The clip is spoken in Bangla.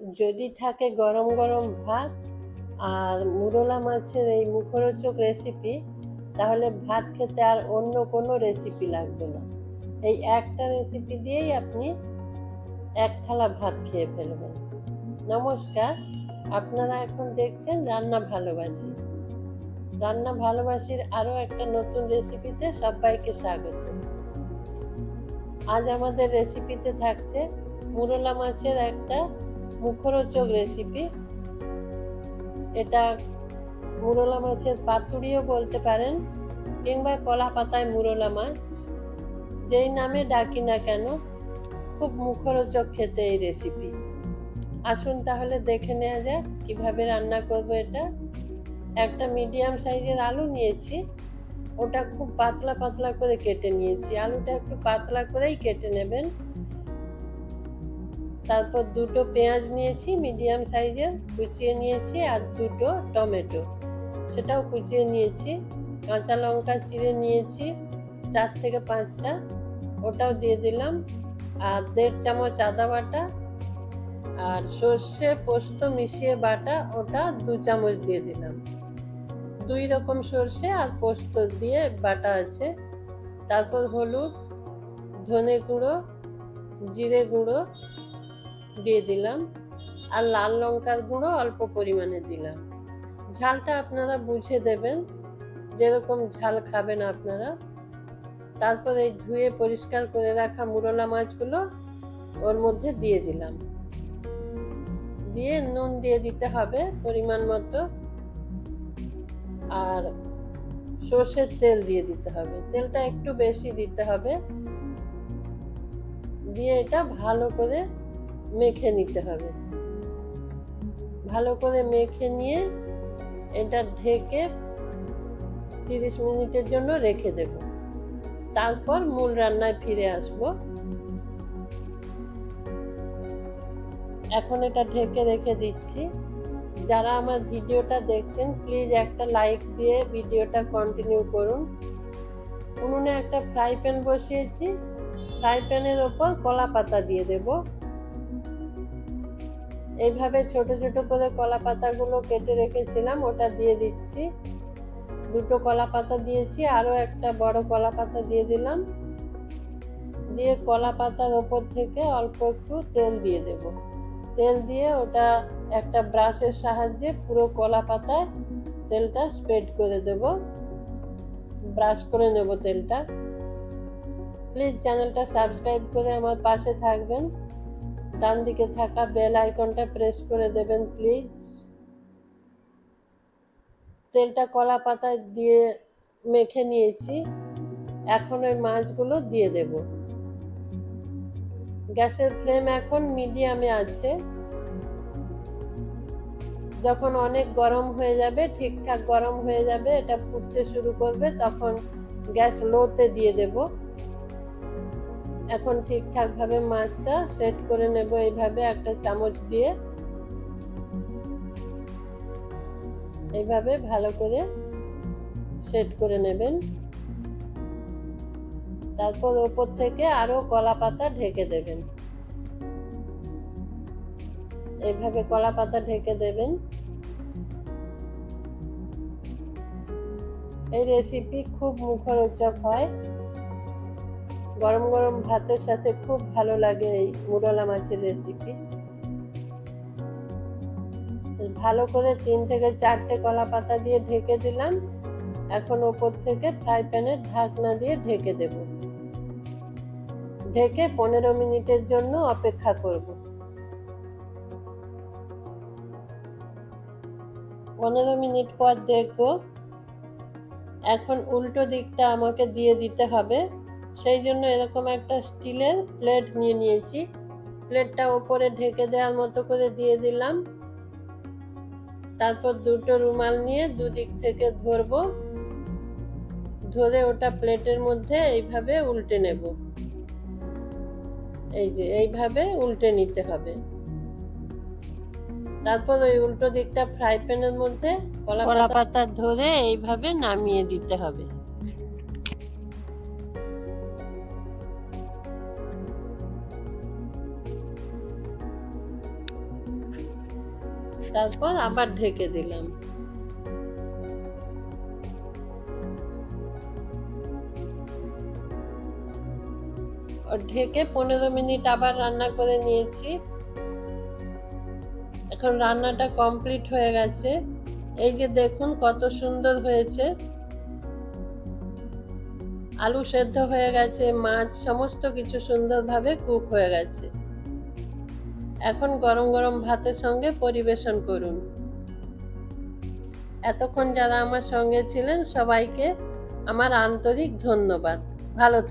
যদি থাকে গরম গরম ভাত আর মুরলা মাছের এই মুখরোচক রেসিপি তাহলে ভাত খেতে আর অন্য কোনো রেসিপি লাগবে না। এই একটা রেসিপি দিয়েই আপনি এক থালা ভাত খেয়ে ফেলবেন। নমস্কার, আপনারা এখন দেখছেন রান্না ভালোবাসি। রান্না ভালোবাসির আরও একটা নতুন রেসিপিতে সবাইকে স্বাগত। আজ আমাদের রেসিপিতে থাকছে মুরলা মাছের একটা মুখরোচক রেসিপি এটা মুরলা মাছের পাতুড়িও বলতে পারেন কিংবা কলা পাতায় মুরলা মাছ। যেই নামে ডাকি না কেন, খুব মুখরোচক খেতে এই রেসিপি আসুন তাহলে দেখে নেওয়া যাক কীভাবে রান্না করব এটা। একটা মিডিয়াম সাইজের আলু নিয়েছি, ওটা খুব পাতলা পাতলা করে কেটে নিয়েছি। আলুটা একটু পাতলা করেই কেটে নেবেন। তারপর দুটো পেঁয়াজ নিয়েছি মিডিয়াম সাইজের কুচিয়ে নিয়েছি, আর দুটো টমেটো। সেটাও কুচিয়ে নিয়েছি। কাঁচা লঙ্কা চিড়ে নিয়েছি, চার থেকে পাঁচটা। ওটাও দিয়ে দিলাম। আর দেড় চামচ আদা বাটা আর সর্ষে পোস্ত মিশিয়ে বাটা, ওটা দু চামচ দিয়ে দিলাম। দুই রকম সর্ষে আর পোস্ত দিয়ে বাটা আছে। তারপর হলুদ, ধনে গুঁড়ো, জিরে গুঁড়ো দিয়ে দিলাম আর লাল লঙ্কার গুঁড়ো অল্প পরিমাণে দিলাম। ঝালটা আপনারা বুঝে দেবেন যেরকম ঝাল খাবেন আপনারা। তারপর এই ধুয়ে পরিষ্কার করে রাখা মুরলা মাছগুলো ওর মধ্যে দিয়ে দিলাম। দিয়ে নুন দিয়ে দিতে হবে পরিমাণ মতো। আর সর্ষের তেল দিয়ে দিতে হবে। তেলটা একটু বেশি দিতে হবে। দিয়ে এটা ভালো করে মেখে নিতে হবে। ভালো করে মেখে নিয়ে এটা ঢেকে তিরিশ মিনিটের জন্য রেখে দেব। তারপর মূল রান্নায় ফিরে আসব। এখন এটা ঢেকে রেখে দিচ্ছি। যারা আমার ভিডিওটা দেখছেন প্লিজ একটা লাইক দিয়ে ভিডিওটা কন্টিনিউ করুন। উনুনে একটা ফ্রাই প্যান বসিয়েছি। ফ্রাই প্যানের ওপর কলা পাতা দিয়ে দেব। এইভাবে ছোট ছোট করে কলা পাতাগুলো কেটে রেখেছিলাম, ওটা দিয়ে দিচ্ছি। দুটো কলা পাতা দিয়েছি, আরও একটা বড় কলা পাতা দিয়ে দিলাম। দিয়ে কলা পাতার ওপর থেকে অল্প একটু তেল দিয়ে দেব। তেল দিয়ে ওটা একটা ব্রাশের সাহায্যে পুরো কলা পাতায় তেলটা স্প্রেড করে দেব। ব্রাশ করে নেব তেলটা। প্লিজ চ্যানেলটা সাবস্ক্রাইব করে আমার পাশে থাকবেন। ডান দিকে থাকা বেল আইকনটা প্রেস করে দেবেন প্লিজ তেলটা কলা পাতায় দিয়ে মেখে নিয়েছি। এখন ওই মাছগুলো দিয়ে দেব। গ্যাসের ফ্লেম এখন মিডিয়ামে আছে। যখন অনেক গরম হয়ে যাবে, ঠিকঠাক গরম হয়ে যাবে, এটা ফুটতে শুরু করবে, তখন গ্যাস লোতে দিয়ে দেব। এখন ঠিকঠাক ভাবে মাছটা সেট করে নেব এইভাবে একটা চামচ দিয়ে। এইভাবে ভালো করে সেট করে নেবেন। তারপর ওপর থেকে আরও কলা পাতা ঢেকে দেবেন। এইভাবে কলা পাতা ঢেকে দেবেন। এই রেসিপি খুব মুখরোচক হয়। গরম গরম ভাতের সাথে খুব ভালো লাগে এই মুরলা মাছের রেসিপি ভালো করে তিন থেকে চারটে কলা পাতা দিয়ে ঢেকে দিলাম। এখন ওপর থেকে ফ্রাই প্যানের ঢাকনা দিয়ে ঢেকে দেব। ঢেকে পনেরো মিনিটের জন্য অপেক্ষা করব। পনেরো মিনিট পর দেখব। এখন উল্টো দিকটা আমাকে দিয়ে দিতে হবে। সেই জন্য এরকম একটা স্টিলের প্লেট নিয়ে নিয়েছি। প্লেটটা ওপরে ঢেকে দেওয়ার মতো করে দিয়ে দিলাম। তারপর দুটো রুমাল নিয়ে দুদিক থেকে ধরবো। ধরে ওটা প্লেটের মধ্যে এইভাবে উল্টে নেব। এই যে এইভাবে উল্টে নিতে হবে। তারপর ওই উল্টো দিকটা ফ্রাই প্যানের মধ্যে কলা পাতা ধরে এইভাবে নামিয়ে দিতে হবে। তারপর আবার ঢেকে দিলাম। ঢেকে পনেরো মিনিট আবার রান্না করে নিয়েছি। এখন রান্নাটা কমপ্লিট হয়ে গেছে। এই যে দেখুন কত সুন্দর হয়েছে। আলু সেদ্ধ হয়ে গেছে, মাছ, সমস্ত কিছু সুন্দরভাবে কুক হয়ে গেছে। এখন গরম গরম ভাতের সঙ্গে পরিবেশন করুন। এতক্ষণ যারা আমার সঙ্গে ছিলেন, সবাইকে আমার আন্তরিক ধন্যবাদ। ভালো থাক